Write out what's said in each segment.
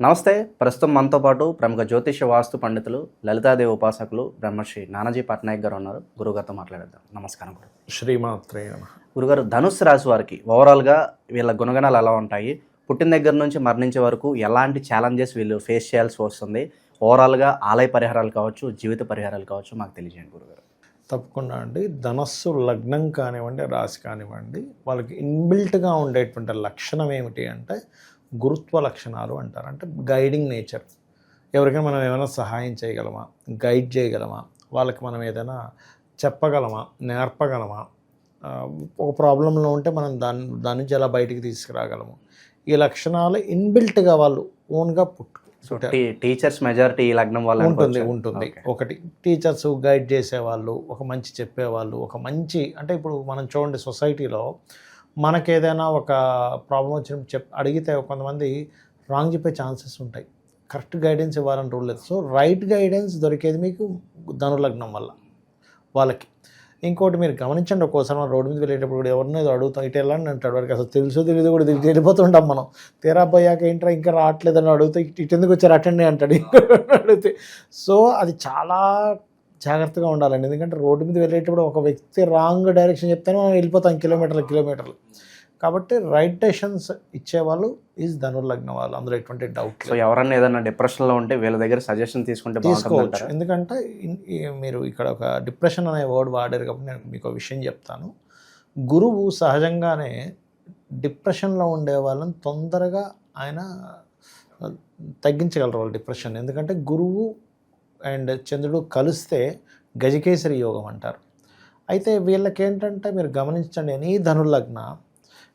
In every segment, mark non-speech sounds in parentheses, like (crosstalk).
నమస్తే. ప్రస్తుతం మనతో పాటు ప్రముఖ జ్యోతిష వాస్తు పండితులు లలితాదేవి ఉపాసకులు బ్రహ్మశ్రీ నానాజీ పట్నాయక్ గారు ఉన్నారు. గురుగారితో మాట్లాడేద్దాం. నమస్కారం గురు. శ్రీమాత్రే గురుగారు ధనుస్సు రాశి వారికి ఓవరాల్గా వీళ్ళ గుణగణాలు ఎలా ఉంటాయి? పుట్టిన దగ్గర నుంచి మరణించే వరకు ఎలాంటి ఛాలెంజెస్ వీళ్ళు ఫేస్ చేయాల్సి వస్తుంది? ఓవరాల్గా ఆలయ పరిహారాలు కావచ్చు జీవిత పరిహారాలు కావచ్చు మాకు తెలియజేయండి గురుగారు తప్పకుండా అండి. ధనస్సు లగ్నం కానివ్వండి రాశి కానివ్వండి వాళ్ళకి ఇన్బిల్ట్గా ఉండేటువంటి లక్షణం ఏమిటి అంటే గురుత్వ లక్షణాలు అంటారు. అంటే గైడింగ్ నేచర్ ఎవరికైనా మనం ఏమైనా సహాయం చేయగలమా? గైడ్ చేయగలమా? వాళ్ళకి మనం ఏదైనా చెప్పగలమా? నేర్పగలమా? ఒక ప్రాబ్లంలో ఉంటే మనం దాని దాని నుంచి ఎలా బయటికి తీసుకురాగలము? ఈ లక్షణాలు ఇన్బిల్ట్గా వాళ్ళు ఓన్గా పుట్టు టీచర్స్ మెజారిటీ లగ్నం వల్ల ఉంటుంది? ఉంటుంది. ఒకటి టీచర్స్ గైడ్ చేసేవాళ్ళు ఒక మంచి చెప్పేవాళ్ళు ఒక మంచి అంటే ఇప్పుడు మనం చూడండి సొసైటీలో మనకి ఏదైనా ఒక ప్రాబ్లం వచ్చినప్పుడు చెప్ అడిగితే కొంతమంది రాంగ్ చెప్పే ఛాన్సెస్ ఉంటాయి. కరెక్ట్ గైడెన్స్ ఇవ్వాలని రూల్ లేదు. సో రైట్ గైడెన్స్ దొరికేది మీకు ధనులగ్నం వల్ల వాళ్ళకి. ఇంకోటి మీరు గమనించండి ఒక్కోసారి మనం రోడ్డు మీద వెళ్ళేటప్పుడు కూడా ఎవరినో ఏదో అడుగుతాం ఇటు వెళ్ళండి అంటాడు. వాడికి అసలు తెలుసు తెలియదు కూడా తెలియదు వెళ్ళిపోతుంటాం మనం. తీరా పోయాక ఏంట్రా ఇంకా రావట్లేదని అడిగితే. ఇటు ఇటు ఎందుకు వచ్చారు? అటెండ్ అంటాడు. అడిగితే. సో అది చాలా జాగ్రత్తగా ఉండాలండి. ఎందుకంటే రోడ్డు మీద వెళ్ళేటప్పుడు ఒక వ్యక్తి రాంగ్ డైరెక్షన్ చెప్తేనే మనం వెళ్ళిపోతాం కిలోమీటర్లు కిలోమీటర్లు. కాబట్టి రైట్ డెసిషన్స్ ఇచ్చేవాళ్ళు ఈజ్ ధనుర్లగ్న వాళ్ళు. అందులో ఎటువంటి డౌట్ సో ఎవరన్నా ఏదైనా డిప్రెషన్లో ఉంటే వీళ్ళ దగ్గర సజెషన్ తీసుకుంటే తీసుకోవచ్చు. ఎందుకంటే మీరు ఇక్కడ ఒక డిప్రెషన్ అనే వర్డ్ వాడారు కాబట్టి నేను మీకు ఒక విషయం చెప్తాను. గురువు సహజంగానే డిప్రెషన్లో ఉండే వాళ్ళని తొందరగా ఆయన తగ్గించగలరు వాళ్ళు డిప్రెషన్. ఎందుకంటే గురువు అండ్ చంద్రుడు కలిస్తే గజకేసరి యోగం అంటారు. అయితే వీళ్ళకి ఏంటంటే మీరు గమనించండి ఎనీ ధనుర్లగ్న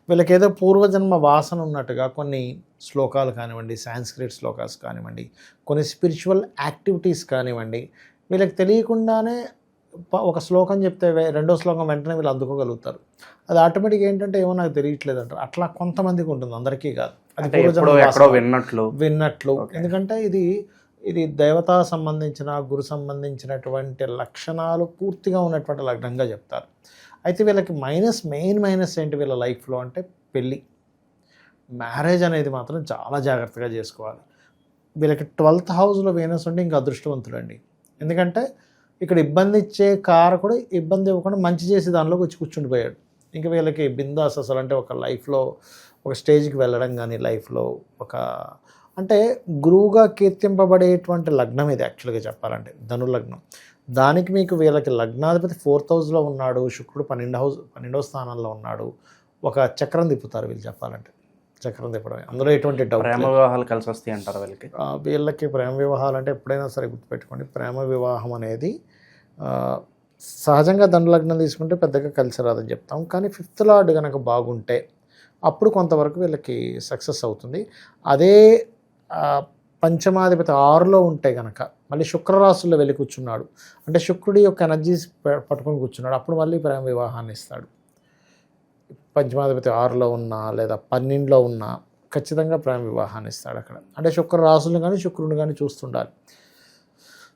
వీళ్ళకి ఏదో పూర్వజన్మ వాసన ఉన్నట్టుగా కొన్ని శ్లోకాలు కానివ్వండి సాంస్క్రిట్ శ్లోకాస్ కానివ్వండి కొన్ని స్పిరిచువల్ యాక్టివిటీస్ కానివ్వండి వీళ్ళకి తెలియకుండానే ఒక శ్లోకం చెప్తే రెండో శ్లోకం వెంటనే వీళ్ళు అందుకోగలుగుతారు. అది ఆటోమేటిక్గా ఏంటంటే ఏమో నాకు తెలియట్లేదు అంటారు అట్లా కొంతమందికి ఉంటుంది అందరికీ కాదు. అది. విన్నట్లు. విన్నట్లు. ఎందుకంటే ఇది ఇది దేవతా సంబంధించిన గురు సంబంధించినటువంటి లక్షణాలు పూర్తిగా ఉన్నటువంటి లగ్నంగా చెప్తారు. అయితే వీళ్ళకి మైనస్ మెయిన్ మైనస్ ఏంటి వీళ్ళ లైఫ్లో అంటే పెళ్ళి. మ్యారేజ్ అనేది మాత్రం చాలా జాగ్రత్తగా చేసుకోవాలి. వీళ్ళకి ట్వెల్త్ హౌస్లో వీనస్ ఉంటే ఇంకా అదృష్టవంతుడండి ఎందుకంటే ఇక్కడ ఇబ్బంది ఇచ్చే కారకుడు ఇబ్బంది ఇవ్వకుండా మంచి చేసి దానిలోకి వచ్చి కూర్చుండిపోయాడు ఇంకా వీళ్ళకి బిందాస్ అసలు అంటే ఒక లైఫ్లో ఒక స్టేజ్కి వెళ్ళడం కానీ లైఫ్లో ఒక అంటే గురువుగా కీర్తింపబడేటువంటి లగ్నం ఇది యాక్చువల్గా చెప్పాలంటే ధను లగ్నం. దానికి మీకు వీళ్ళకి లగ్నాధిపతి ఫోర్త్ హౌస్లో ఉన్నాడు శుక్రుడు పన్నెండు హౌస్ పన్నెండవ స్థానంలో ఉన్నాడు ఒక చక్రం తిప్పుతారు వీళ్ళు చెప్పాలంటే. చక్రం తిప్పడమే. అందులో ఎటువంటి డౌట్ ప్రేమ వివాహాలు కలిసి వస్తాయి అంటారు వీళ్ళకి? వీళ్ళకి ప్రేమ వివాహాలు అంటే ఎప్పుడైనా సరే గుర్తుపెట్టుకోండి. ప్రేమ వివాహం అనేది సహజంగా దండలగ్నం తీసుకుంటే పెద్దగా కలిసి రాదని చెప్తాం. కానీ ఫిఫ్త్ లార్డ్ కనుక బాగుంటే అప్పుడు కొంతవరకు వీళ్ళకి సక్సెస్ అవుతుంది. అదే పంచమాధిపతి ఆరులో ఉంటే కనుక మళ్ళీ శుక్రరాశుల్లో వెళ్ళి కూర్చున్నాడు. అంటే శుక్రుడి యొక్క ఎనర్జీస్ పట్టుకొని కూర్చున్నాడు. అప్పుడు మళ్ళీ ప్రేమ వివాహాన్ని ఇస్తాడు. పంచమాధిపతి ఆరులో ఉన్నా లేదా పన్నెండులో ఉన్నా ఖచ్చితంగా ప్రేమ వివాహాన్ని ఇస్తాడు అక్కడ. అంటే శుక్ర రాసులను కానీ శుక్రుని కానీ చూస్తుండాలి.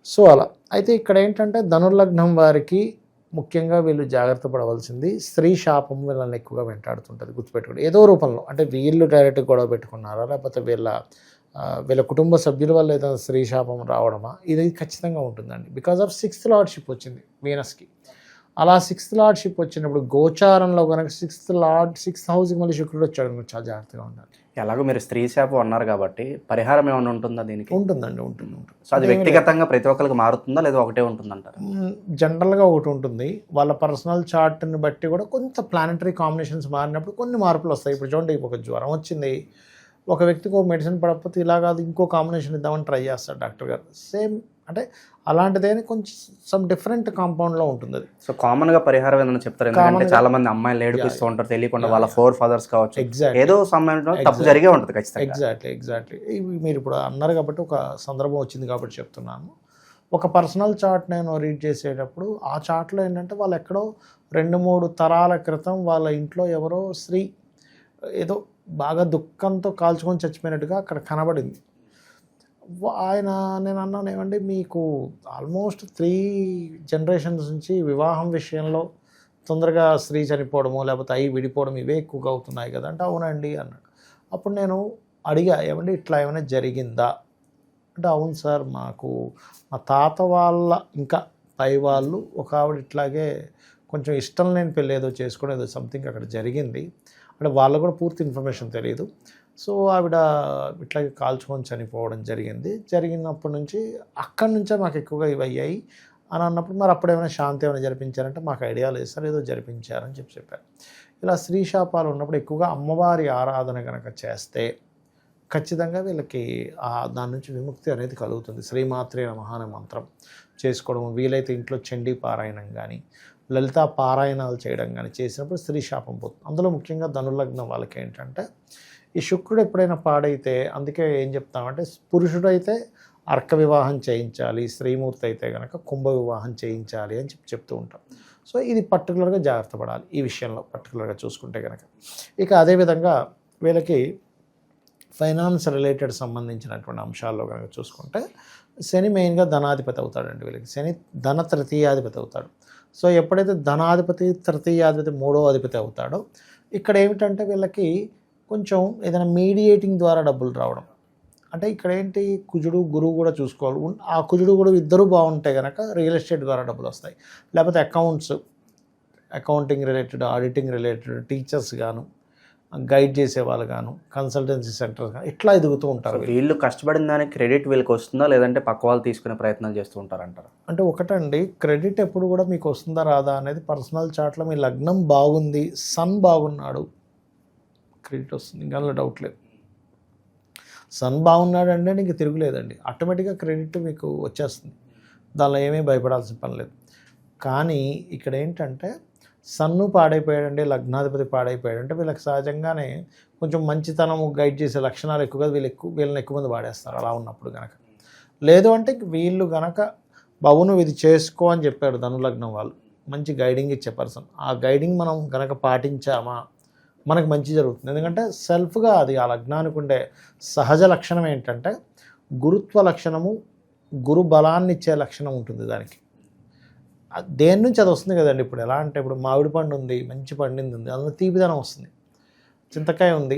సో అలా. అయితే ఇక్కడ ఏంటంటే ధనుర్లగ్నం వారికి ముఖ్యంగా వీళ్ళు జాగ్రత్త పడవలసింది స్త్రీ శాపం వీళ్ళని ఎక్కువగా వెంటాడుతుంటుంది గుర్తుపెట్టుకోండి. ఏదో రూపంలో. అంటే వీళ్ళు డైరెక్ట్ గొడవ పెట్టుకున్నారా లేకపోతే వీళ్ళ వీళ్ళ కుటుంబ సభ్యుల వల్ల ఏదైనా స్త్రీ శాపం రావడమా? ఇది ఖచ్చితంగా ఉంటుందండి. బికాజ్ ఆఫ్ సిక్స్త్ లార్డ్షిప్ వచ్చింది వీనస్కి అలా సిక్స్త్ లార్డ్షిప్ వచ్చినప్పుడు గోచారంలో కనుక సిక్స్త్ లార్డ్ సిక్స్త్ హౌస్కి మళ్ళీ శుక్రుడు వచ్చాడు. మీరు చాలా జాగ్రత్తగా ఉండాలి. ఎలాగో మీరు స్త్రీ శాపం అన్నారు కాబట్టి పరిహారం ఏమైనా ఉంటుందా దీనికి? ఉంటుందండి ఉంటుంది ఉంటుంది. సో అది వ్యక్తిగతంగా ప్రతి ఒక్కరికి మారుతుందా లేదా ఒకటే ఉంటుందంటారు? జనరల్గా ఒకటి ఉంటుంది. వాళ్ళ పర్సనల్ చార్ట్ని బట్టి కూడా కొంత ప్లానటరీ కాంబినేషన్స్ మారినప్పుడు కొన్ని మార్పులు వస్తాయి. ఇప్పుడు చూడండి ఒక జ్వరం వచ్చింది. ఒక వ్యక్తికి ఒక మెడిసిన్ పడకపోతే ఇలా కాదు ఇంకో కాంబినేషన్ ఇద్దామని ట్రై చేస్తాడు డాక్టర్ గారు. సేమ్ అంటే అలాంటిదేని కొంచెం సమ్ డిఫరెంట్ కాంపౌండ్లో ఉంటుంది అది. సో కామన్గా పరిహారం ఏదైనా చెప్తారు? ఎందుకంటే చాలా మంది అమ్మాయిలు ఏడిపిస్తూ ఉంటారు తెలియకుండా వాళ్ళ. ఫోర్ ఫాదర్స్ కావచ్చు. ఎగ్జాక్ట్ ఏదో సమయంలో తప్పు. జరిగే ఉంటుంది ఖచ్చితంగా. ఎగ్జాక్ట్లీ ఎగ్జాక్ట్లీ ఇవి మీరు ఇప్పుడు అన్నారు కాబట్టి ఒక సందర్భం వచ్చింది కాబట్టి చెప్తున్నాను. ఒక పర్సనల్ చార్ట్ నేను రీడ్ చేసేటప్పుడు ఆ చార్ట్లో ఏంటంటే వాళ్ళు ఎక్కడో రెండు మూడు తరాల క్రితం వాళ్ళ ఇంట్లో ఎవరో స్త్రీ ఏదో బాగా దుఃఖంతో కాల్చుకొని చచ్చిపోయినట్టుగా అక్కడ కనబడింది. ఆయన నేను అన్నాను ఏమండి మీకు ఆల్మోస్ట్ త్రీ జనరేషన్స్ నుంచి వివాహం విషయంలో తొందరగా స్త్రీ చనిపోవడము లేకపోతే అవి విడిపోవడం ఇవే ఎక్కువగా అవుతున్నాయి కదా అంటే అవునండి అన్నాడు. అప్పుడు నేను అడిగా ఏమంటే ఇట్లా ఏమైనా జరిగిందా? అంటే అవును సార్ మాకు మా తాత వాళ్ళ ఇంకా పై వాళ్ళు ఒక ఆవిడ ఇట్లాగే కొంచెం ఇష్టం లేని పెళ్ళి ఏదో చేసుకునేదో ఏదో సంథింగ్ అక్కడ జరిగింది. అంటే వాళ్ళకు కూడా పూర్తి ఇన్ఫర్మేషన్ తెలియదు సో ఆవిడ ఇట్లా కాల్చుకొని చనిపోవడం జరిగింది. జరిగినప్పటి నుంచి అక్కడి నుంచే మాకు ఎక్కువగా ఇవి అయ్యాయి. అని అన్నప్పుడు మరి అప్పుడు ఏమైనా శాంతి ఏమైనా జరిపించారంటే మాకు ఐడియా లేదు. సార్ ఏదో జరిపించారని చెప్పి చెప్పారు. ఇలా స్త్రీ శాపాలు ఉన్నప్పుడు ఎక్కువగా అమ్మవారి ఆరాధన కనుక చేస్తే ఖచ్చితంగా వీళ్ళకి దాని నుంచి విముక్తి అనేది కలుగుతుంది. శ్రీమాత్రే మహాన అనే మంత్రం చేసుకోవడం. వీలైతే ఇంట్లో చండీ పారాయణం కానీ లలితా పారాయణాలు చేయడం కానీ చేసినప్పుడు స్త్రీ శాపం పోతుంది. అందులో ముఖ్యంగా ధనులగ్నం వాళ్ళకి ఏంటంటే ఈ శుక్రుడు ఎప్పుడైనా పాడైతే అందుకే ఏం చెప్తామంటే పురుషుడైతే అర్క వివాహం చేయించాలి స్త్రీమూర్తి అయితే కనుక కుంభ వివాహం చేయించాలి అని చెప్పి చెప్తూ ఉంటాం. సో ఇది పర్టికులర్గా జాగ్రత్త పడాలి ఈ విషయంలో పర్టికులర్గా చూసుకుంటే కనుక ఇక అదేవిధంగా వీళ్ళకి ఫైనాన్స్ రిలేటెడ్ సంబంధించినటువంటి అంశాల్లో కనుక చూసుకుంటే శని మెయిన్గా ధనాధిపతి అవుతాడండి వీళ్ళకి. శని ధన తృతీయాధిపతి అవుతాడు. సో ఎప్పుడైతే ధనాధిపతి తృతీయాధిపతి మూడో అధిపతి అవుతాడో ఇక్కడ ఏమిటంటే వీళ్ళకి కొంచెం ఏదైనా మీడియేటింగ్ ద్వారా డబ్బులు రావడం. అంటే ఇక్కడ ఏంటి? కుజుడు గురువు కూడా చూసుకోవాలి. ఆ కుజుడు కూడా ఇద్దరు బాగుంటే కనుక రియల్ ఎస్టేట్ ద్వారా డబ్బులు వస్తాయి. లేకపోతే accounts accounting related auditing related teachers గాను గైడ్ చేసే వాళ్ళు గాను కన్సల్టెన్సీ సెంటర్స్ గాను ఇట్లా ఎదుగుతూ ఉంటారు వీళ్ళు. కష్టపడిన దానికి క్రెడిట్ వీళ్ళకి వస్తుందా లేదంటే పక్క వాళ్ళు తీసుకునే ప్రయత్నం చేస్తూ ఉంటారంటారు? అంటే ఒకటండి క్రెడిట్ ఎప్పుడు కూడా మీకు వస్తుందా రాదా అనేది పర్సనల్ చార్ట్లో మీ లగ్నం బాగుంది సన్ బాగున్నాడు క్రెడిట్ వస్తుంది ఇంకా అందులో డౌట్ లేదు. సన్ బాగున్నాడు అంటే నీకు తిరుగులేదండి ఆటోమేటిక్గా క్రెడిట్ మీకు వచ్చేస్తుంది దానిలో ఏమీ భయపడాల్సిన పని లేదు. కానీ ఇక్కడ ఏంటంటే సన్ను పాడైపోయాడండి లగ్నాధిపతి పాడైపోయాడు. అంటే వీళ్ళకి సహజంగానే కొంచెం మంచితనం గైడ్ చేసే లక్షణాలు ఎక్కువగా వీళ్ళు ఎక్కువ వీళ్ళని ఎక్కువ మంది వాడేస్తారు అలా ఉన్నప్పుడు కనుక లేదు అంటే వీళ్ళు గనక బవును ఇది చేసుకో అని చెప్పారు ధనులగ్నం వాళ్ళు. మంచి గైడింగ్ ఇచ్చే పర్సన్ ఆ గైడింగ్ మనం గనక పాటించామా? మనకు మంచి జరుగుతుంది. ఎందుకంటే సెల్ఫ్గా అది ఆ లగ్నానికి ఉండే సహజ లక్షణం ఏంటంటే గురుత్వ లక్షణము గురు బలాన్ని ఇచ్చే లక్షణం ఉంటుంది దానికి. దేని నుంచి అది వస్తుంది కదండి ఇప్పుడు? ఎలా అంటే ఇప్పుడు మామిడి పండు ఉంది మంచి పండింది ఉంది అందులో తీపిదనం వస్తుంది. చింతకాయ ఉంది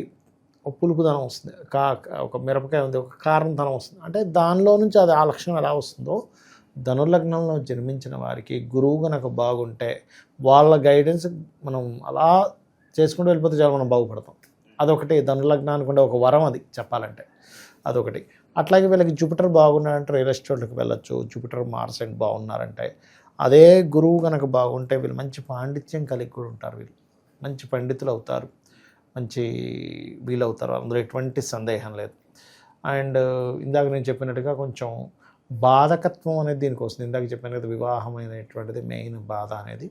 ఒక పులుపుదనం వస్తుంది కా ఒక మిరపకాయ ఉంది ఒక కారంతనం వస్తుంది. అంటే దానిలో నుంచి అది ఆ లక్షణం ఎలా వస్తుందో ధనుర్లగ్నంలో జన్మించిన వారికి గురువు కనుక బాగుంటే వాళ్ళ గైడెన్స్ మనం అలా చేసుకుంటూ వెళ్ళిపోతే చాలా మనం బాగుపడతాం. అదొకటి ధనుర్లగ్నానికి ఉండే ఒక వరం అది చెప్పాలంటే. అదొకటి. అట్లాగే వీళ్ళకి జూపిటర్ బాగున్నారంటే రియల్ ఎస్టేట్లకు వెళ్ళొచ్చు జూపిటర్ మార్స్ అండ్ బాగున్నారంటే అదే గురువు కనుక బాగుంటే వీళ్ళు మంచి పాండిత్యం కలిగి కూడా ఉంటారు వీళ్ళు. మంచి పండితులు అవుతారు. మంచి వీలు అవుతారు అందులో ఎటువంటి సందేహం లేదు. అండ్ ఇందాక నేను చెప్పినట్టుగా కొంచెం బాధకత్వం అనేది దీనికి వస్తుంది ఇందాక చెప్పాను కదా వివాహం అనేటువంటిది మెయిన్ బాధ అనేది.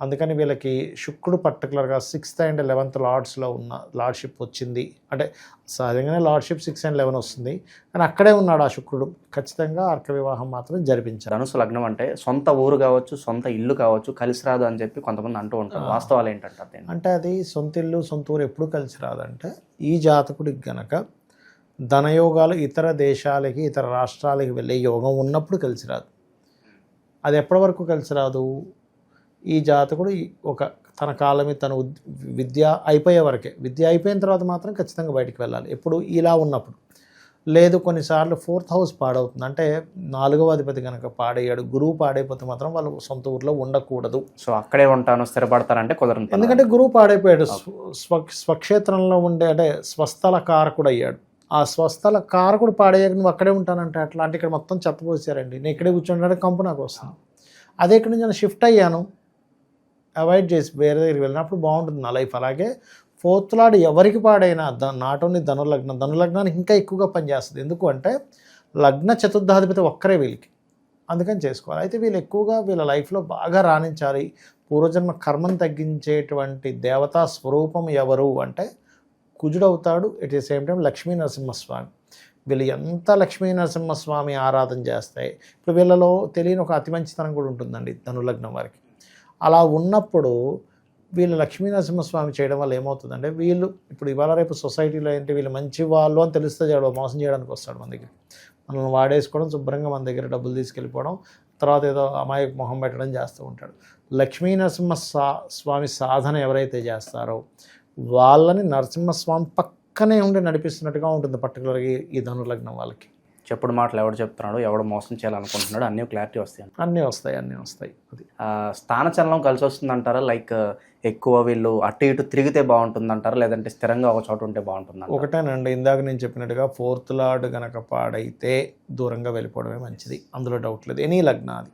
అందుకని వీళ్ళకి శుక్రుడు పర్టికులర్గా సిక్స్త్ అండ్ లెవెన్త్ లార్డ్స్లో ఉన్న లార్డ్షిప్ వచ్చింది. అంటే సహజంగానే లార్డ్షిప్ సిక్స్ అండ్ లెవెన్ వస్తుంది. కానీ అక్కడే ఉన్నాడు ఆ శుక్రుడు. ఖచ్చితంగా అర్క వివాహం మాత్రం జరిపించారు ధనుసు లగ్నం అంటే సొంత ఊరు కావచ్చు సొంత ఇల్లు కావచ్చు కలిసి రాదు అని చెప్పి కొంతమంది అంటూ ఉంటారు. వాస్తవాలు దీన్ని? అంటే అది సొంత ఇల్లు సొంత ఊరు ఎప్పుడు కలిసి రాదంటే ఈ జాతకుడికి గనక ధనయోగాలు ఇతర దేశాలకి ఇతర రాష్ట్రాలకి వెళ్ళే యోగం ఉన్నప్పుడు కలిసి రాదు. అది ఎప్పటి వరకు కలిసి రాదు? ఈ జాతకుడు ఈ ఒక తన కాలం మీద తన విద్య అయిపోయే వరకే. విద్య అయిపోయిన తర్వాత మాత్రం ఖచ్చితంగా బయటికి వెళ్ళాలి. ఎప్పుడు ఇలా ఉన్నప్పుడు. లేదు కొన్నిసార్లు ఫోర్త్ హౌస్ పాడవుతుంది. అంటే నాలుగవ అధిపతి కనుక పాడయ్యాడు గురువు పాడైపోతే మాత్రం వాళ్ళు సొంత ఊర్లో ఉండకూడదు. సో అక్కడే ఉంటాను స్థిరపడతారంటే కుదరదు ఎందుకంటే గురువు పాడైపోయాడు. స్వ- స్వ స్వక్షేత్రంలో ఉండే అంటే స్వస్థల కారకుడు అయ్యాడు ఆ స్వస్థల కారకుడు పాడయ్యాక నువ్వు అక్కడే ఉంటానంటే అట్లా. అంటే ఇక్కడ మొత్తం చెత్త పోసారండి నేను ఇక్కడే కూర్చుంటే కంపు నాకు వస్తుంది. అదే ఇక్కడ నుంచి నేను షిఫ్ట్ అయ్యాను. అవాయిడ్ చేసి వేరే దగ్గరికి వెళ్ళినప్పుడు బాగుంటుంది నా లైఫ్. అలాగే ఫోర్త్ లాడ్ ఎవరికి పాడైనా ద నాట్ ఓన్లీ ధనులగ్నం ధనులగ్నానికి ఇంకా ఎక్కువగా పనిచేస్తుంది. ఎందుకు అంటే లగ్న చతుర్థాధిపతి ఒక్కరే వీళ్ళకి. అందుకని చేసుకోవాలి. అయితే వీళ్ళు ఎక్కువగా వీళ్ళ లైఫ్లో బాగా రాణించాలి. పూర్వజన్మ కర్మను తగ్గించేటువంటి దేవతా స్వరూపం ఎవరు అంటే కుజుడవుతాడు. At the same time Lakshmi Narasimhaswamy వీళ్ళు ఎంత లక్ష్మీ నరసింహస్వామి ఆరాధన చేస్తాయి. ఇప్పుడు వీళ్ళలో తెలియని ఒక అతి మంచితనం కూడా ఉంటుందండి ధనులగ్నం వారికి. అలా ఉన్నప్పుడు వీళ్ళు లక్ష్మీనరసింహస్వామి చేయడం వల్ల ఏమవుతుందంటే వీళ్ళు ఇప్పుడు ఇవాళ రేపు సొసైటీలో ఏంటి వీళ్ళు మంచి వాళ్ళు అని తెలిస్తే చేయడం మోసం చేయడానికి వస్తాడు మన దగ్గర మనల్ని వాడేసుకోవడం శుభ్రంగా మన దగ్గర డబ్బులు తీసుకెళ్ళిపోవడం తర్వాత ఏదో అమాయక మొహం పెట్టడం చేస్తూ ఉంటాడు. లక్ష్మీనరసింహ సా స్వామి సాధన ఎవరైతే చేస్తారో వాళ్ళని నరసింహస్వామి పక్కనే ఉండి నడిపిస్తున్నట్టుగా ఉంటుంది పర్టికులర్గా ఈ ధనుర్లగ్నం వాళ్ళకి. చెప్పుడు మాటలు ఎవడు చెప్తున్నాడు ఎవడు మోసం చేయాలనుకుంటున్నాడు అన్నీ క్లారిటీ వస్తాయి అన్నీ వస్తాయి అన్నీ వస్తాయి. అది. స్థానచలనం కలిసి వస్తుంది అంటారా లైక్ ఎక్కువ వీళ్ళు అటు ఇటు తిరిగితే బాగుంటుంది అంటారా లేదంటే స్థిరంగా ఒక చోట ఉంటే బాగుంటుంది ఒకటేనండి ఇందాక నేను చెప్పినట్టుగా ఫోర్త్ లార్డ్ గనక పాడైతే దూరంగా వెళ్ళిపోవడమే మంచిది. అందులో డౌట్ లేదు. ఎనీ లగ్న అది.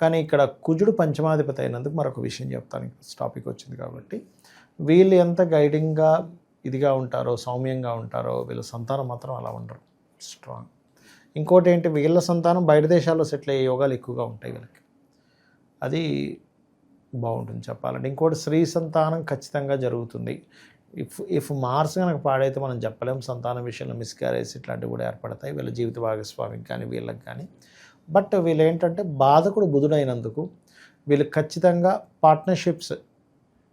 కానీ ఇక్కడ కుజుడు పంచమాధిపతి అయినందుకు మరొక విషయం చెప్తాను. టాపిక్ వచ్చింది కాబట్టి. వీళ్ళు ఎంత గైడింగ్గా ఇదిగా ఉంటారో సౌమ్యంగా ఉంటారో వీళ్ళ సంతానం మాత్రం అలా ఉండరు. స్ట్రాంగ్ ఇంకోటి ఏంటి వీళ్ళ సంతానం బయట దేశాల్లో సెటిల్ అయ్యే యోగాలు ఎక్కువగా ఉంటాయి వీళ్ళకి. అది బాగుంటుంది చెప్పాలంటే. ఇంకోటి స్త్రీ సంతానం ఖచ్చితంగా జరుగుతుంది. ఇఫ్ ఇఫ్ మార్స్ కనుక పాడైతే మనం చెప్పలేం సంతానం విషయంలో మిస్క్యారేజ్ ఇట్లాంటివి కూడా ఏర్పడతాయి. వీళ్ళ జీవిత భాగస్వామికి కానీ వీళ్ళకి కానీ. బట్ వీళ్ళు ఏంటంటే బాధకుడు బుధుడైనందుకు వీళ్ళు ఖచ్చితంగా పార్ట్నర్షిప్స్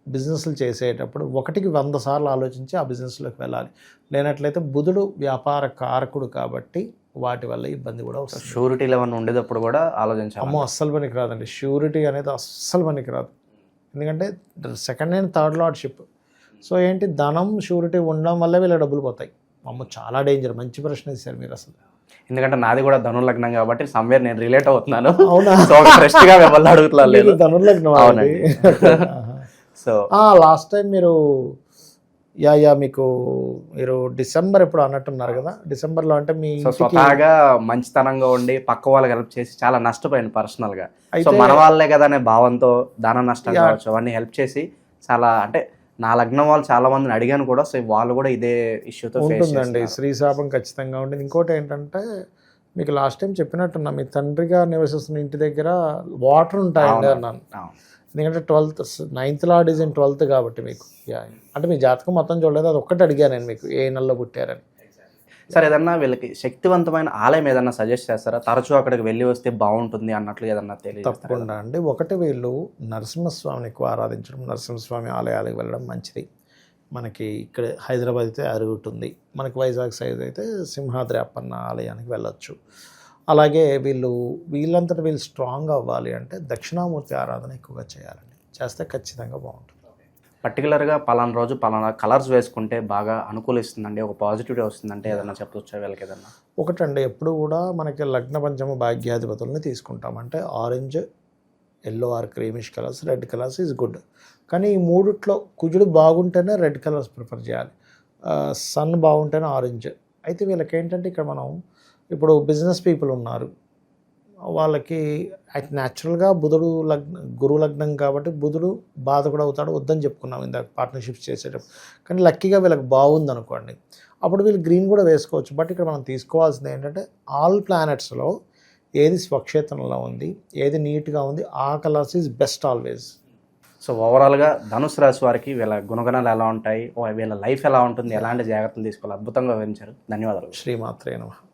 బిజినెస్లు చేసేటప్పుడు ఒకటికి వంద సార్లు ఆలోచించి ఆ బిజినెస్లోకి వెళ్ళాలి. లేనట్లయితే బుధుడు వ్యాపార కారకుడు కాబట్టి వాటి వల్ల ఇబ్బంది కూడా వస్తుంది. షూరిటీ లెవెన్ ఉండేటప్పుడు కూడా ఆలోచించాలి? అమ్మో అస్సలు పనికి రాదండి ష్యూరిటీ అనేది అస్సలు పనికి రాదు ఎందుకంటే second hand third lordship so ఏంటి? ధనం షూరిటీ ఉండడం వల్ల వీళ్ళ డబ్బులు పోతాయి. అమ్మో చాలా డేంజర్ మంచి ప్రశ్న ఇచ్చారు మీరు అసలు. ఎందుకంటే నాది కూడా ధనుర్లగ్నం కాబట్టి సమ్వేర్ నేను రిలేట్ అవుతున్నాను. అవునా? సో ఫ్రెష్గా మిమ్మల్ని అడుగుతున్నాను లేదు (laughs) (laughs) మీరు ధనుర్లగ్నం అవునండి. సో లాస్ట్ టైం మీరు యా యా మీకు మీరు డిసెంబర్ ఎప్పుడు అన్నట్టున్నారు కదా? డిసెంబర్లో అంటే మీ స్వతహాగా మంచితనంగా ఉండి పక్క వాళ్ళకి హెల్ప్ చేసి చాలా నష్టపోయాను పర్సనల్గా. సో మన వాళ్ళే కదా అనే భావంతో ధన నష్టం. కావచ్చు అవన్నీ హెల్ప్ చేసి చాలా అంటే నా లగ్నం వాళ్ళు చాలా మందిని అడిగాను కూడా సో వాళ్ళు కూడా ఇదే ఇష్యూతో ఉంటుందండి. స్త్రీ శాపం ఖచ్చితంగా ఉంటుంది. ఇంకోటి ఏంటంటే మీకు లాస్ట్ టైం చెప్పినట్టున్నా మీ తండ్రిగా నివసిస్తున్న ఇంటి దగ్గర వాటర్ ఉంటాయండి అన్నాను. ఎందుకంటే twelfth ninth lord is in twelfth కాబట్టి మీకు. యా అంటే మీ జాతకం మొత్తం చూడలేదు అది ఒక్కటి అడిగాను నేను మీకు ఏ నెలలో పుట్టారని. సరే ఏదన్నా వీళ్ళకి శక్తివంతమైన ఆలయం ఏదన్నా సజెస్ట్ చేస్తారా? తరచూ అక్కడికి వెళ్ళి వస్తే బాగుంటుంది అన్నట్లు ఏదన్నా తెలియదు తప్పకుండా అండి. ఒకటి వీళ్ళు నరసింహస్వామిని ఎక్కువ ఆరాధించడం నరసింహస్వామి ఆలయాలకు వెళ్ళడం మంచిది. మనకి ఇక్కడ హైదరాబాద్ అయితే అరుగుట్ ఉంది మనకి వైజాగ్ సైడ్ అయితే సింహాద్రి అప్పన్న ఆలయానికి వెళ్ళొచ్చు. అలాగే వీళ్ళు వీళ్ళంతట వీళ్ళు స్ట్రాంగ్ అవ్వాలి అంటే దక్షిణామూర్తి ఆరాధన ఎక్కువగా చేయాలండి. చేస్తే ఖచ్చితంగా బాగుంటుంది. పర్టికులర్గా పలానా రోజు పలానా కలర్స్ వేసుకుంటే బాగా అనుకూలిస్తుందండి. ఒక పాజిటివిటీ వస్తుందంటే ఏదన్నా చెప్పొచ్చా వీళ్ళకి ఏదన్నా? ఒకటండి ఎప్పుడు కూడా మనకి లగ్న పంచమ భాగ్యాధిపతుల్ని తీసుకుంటాం అంటే orange yellow or creamish colours red colours is good. కానీ ఈ మూడిట్లో కుజుడు బాగుంటేనే రెడ్ కలర్స్ ప్రిఫర్ చేయాలి. సన్ బాగుంటేనే ఆరెంజ్. అయితే వీళ్ళకి ఏంటంటే ఇక్కడ మనం ఇప్పుడు బిజినెస్ పీపుల్ ఉన్నారు. వాళ్ళకి న్యాచురల్గా బుధుడు లగ్న గురు లగ్నం కాబట్టి బుధుడు బాధకుడు అవుతాడు వద్దని చెప్పుకున్నాం ఇందాక పార్ట్నర్షిప్స్ చేసేటప్పుడు. కానీ లక్కీగా వీళ్ళకి బాగుంది అనుకోండి అప్పుడు వీళ్ళు గ్రీన్ కూడా వేసుకోవచ్చు. బట్ ఇక్కడ మనం తీసుకోవాల్సింది ఏంటంటే ఆల్ ప్లానెట్స్లో ఏది స్వక్షేత్రంలో ఉంది ఏది నీట్గా ఉంది ఆ colours is best always so ఓవరాల్గా ధనుసు రాశి వారికి వీళ్ళ గుణగణాలు ఎలా ఉంటాయి వీళ్ళ లైఫ్ ఎలా ఉంటుంది ఎలాంటి జాగ్రత్తలు తీసుకోవాలి అద్భుతంగా వివరించారు. ధన్యవాదాలు. శ్రీమాత్రే నమః.